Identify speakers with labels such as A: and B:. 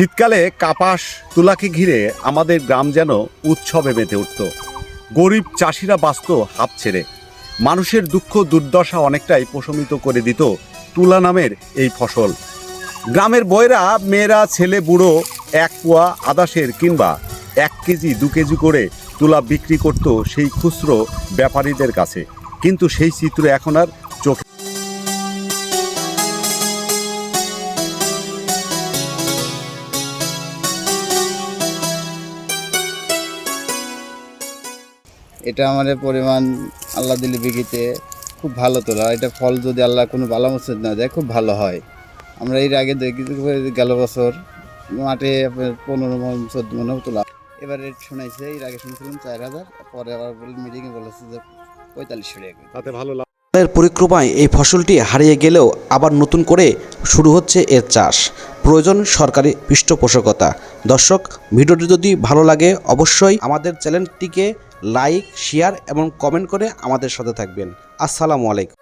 A: শীতকালে কাপাস তুলাকে ঘিরে আমাদের গ্রাম যেন উৎসবে মেতে উঠত। গরিব চাষিরা বাঁচত হাত ছেড়ে। মানুষের দুঃখ দুর্দশা অনেকটাই প্রশমিত করে দিত তুলা নামের এই ফসল। গ্রামের বয়রা মেয়েরা, ছেলে, বুড়ো, এক পোয়া আদাসের কিংবা এক কেজি, দু কেজি করে তুলা বিক্রি করত সেই খুচরো ব্যাপারীদের কাছে। কিন্তু সেই চিত্র এখন আর চোখে
B: এটা আমাদের পরিমাণ আল্লাহ দিলি বিঘিতে খুব ভালো তোলা। এটা ফল যদি আল্লাহ কোনো ভালো মসজিদ না দেয় খুব ভালো হয়। আমরা এর আগে দেখি গেল বছর মাঠে পনেরো মন চোদ্দ মনেও তোলা এবারে শোনাইছে এর আগে শুনছিলাম চার হাজার পরে আবার মিটিংয়ে বলেছে যে পঁয়তাল্লিশশো টাকা
A: তাতে ভালো লাভ
C: পরিক্রমায় এই ফসলটি হারিয়ে গেলেও আবার নতুন করে শুরু হচ্ছে এর চাষ। প্রয়োজন সরকারি পৃষ্ঠপোষকতা। দর্শক, ভিডিওটি যদি ভালো লাগে, অবশ্যই আমাদের চ্যানেলটিকে লাইক, শেয়ার এবং কমেন্ট করে আমাদের সাথে থাকবেন। আসসালামু আলাইকুম।